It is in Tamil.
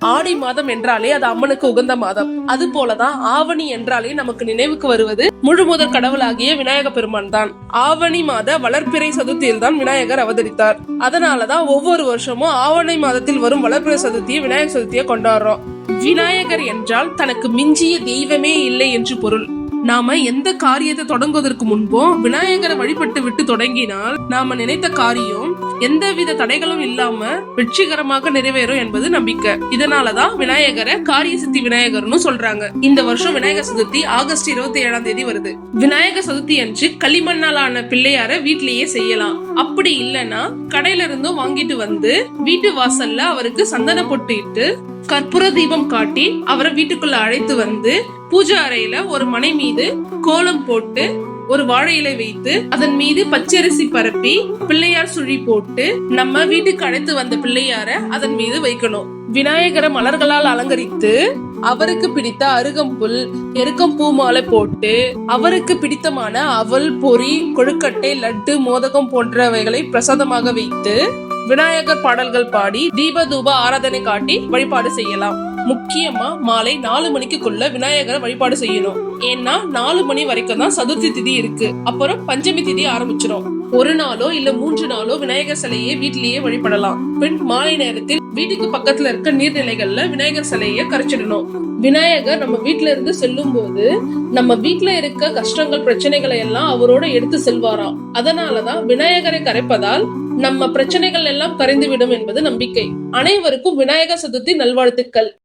ஆடி மாதம் என்றாலே அது அம்மனுக்கு உகந்த மாதம். அது போலதான் ஆவணி என்றாலே நமக்கு நினைவுக்கு வருவது முழு முதற் கடவுளாகிய விநாயக பெருமான் தான். ஆவணி மாத வளர்ப்பிறை சதுர்த்தியில் தான் விநாயகர் அவதரித்தார். அதனாலதான் ஒவ்வொரு வருஷமும் ஆவணி மாதத்தில் வரும் வளர்ப்பிறை சதுர்த்தியை விநாயகர் சதுர்த்தியை கொண்டாடுறோம். விநாயகர் என்றால் தனக்கு மிஞ்சிய தெய்வமே இல்லை என்று பொருள். நாம எந்த காரியத்தை தொடங்குவதற்கு முன்போ விநாயகரை வழிபட்டு விட்டு தொடங்கினால் நாம நினைத்த காரியம் எந்தவித தடைகளும் இல்லாம வெற்றிகரமாக நிறைவேறும் என்பது நம்பிக்கை. இதனாலதான் விநாயகரை காரிய சித்தி விநாயகர்னு சொல்றாங்க. இந்த வருஷம் விநாயகர் சதுர்த்தி ஆகஸ்ட் இருபத்தி ஏழாம் தேதி வருது. விநாயகர் சதுர்த்தி அன்று களிமண்ணால் ஆன பிள்ளையார வீட்லயே செய்யலாம். அப்படி இல்லைன்னா கடையில இருந்தும் வாங்கிட்டு வந்து வீட்டு வாசல்ல அவருக்கு சந்தன பொட்டு இட்டு கற்பூர தீபம் காட்டி அவரை வீட்டுக்குள்ள அழைத்து வந்து பூஜை அறையில ஒரு மனை மீது கோலம் போட்டு ஒரு வாழை இலை வைத்து அதன் மீது பச்சரிசி பரப்பி பிள்ளையார் சுழி போட்டு நம்ம வீட்டுக்கு அழைத்து வந்த பிள்ளையார அதன் மீது வைக்கணும். விநாயகரை மலர்களால் அலங்கரித்து அவருக்கு பிடித்த அருகம்புல் எருக்கம் பூ மாலை போட்டு அவருக்கு பிடித்தமான அவல் பொரி கொழுக்கட்டை லட்டு மோதகம் போன்றவைகளை பிரசாதமாக வைத்து விநாயகர் பாடல்கள் பாடி தீப தூப ஆராதனை காட்டி வழிபாடு செய்யலாம். முக்கியமா மாலை நாலு மணிக்குள்ள விநாயகரை வழிபாடு செய்யணும். ஏன்னா நாலு மணி வரைக்கும் தான் சதுர்த்தி திதி இருக்கு. அப்புறம் பஞ்சமி திதி ஆரம்பிச்சிடும் ஒரு நாளோ இல்ல மூன்று நாளோ விநாயகர் சிலையை வீட்டிலேயே வழிபடலாம். பின் மாலை நேரத்தில் வீட்டுக்கு பக்கத்துல இருக்க நீர்நிலைகள்ல விநாயகர் சிலையை கரைச்சிடணும். விநாயகர் நம்ம வீட்டுல இருந்து செல்லும் போது நம்ம வீட்டுல இருக்க கஷ்டங்கள் பிரச்சனைகளை எல்லாம் அவரோட எடுத்து செல்வாராம். அதனாலதான் விநாயகரை கரைப்பதால் நம்ம பிரச்சனைகள் எல்லாம் கரைந்துவிடும் என்பது நம்பிக்கை. அனைவருக்கும் விநாயகர் சதுர்த்தி நல்வாழ்த்துக்கள்.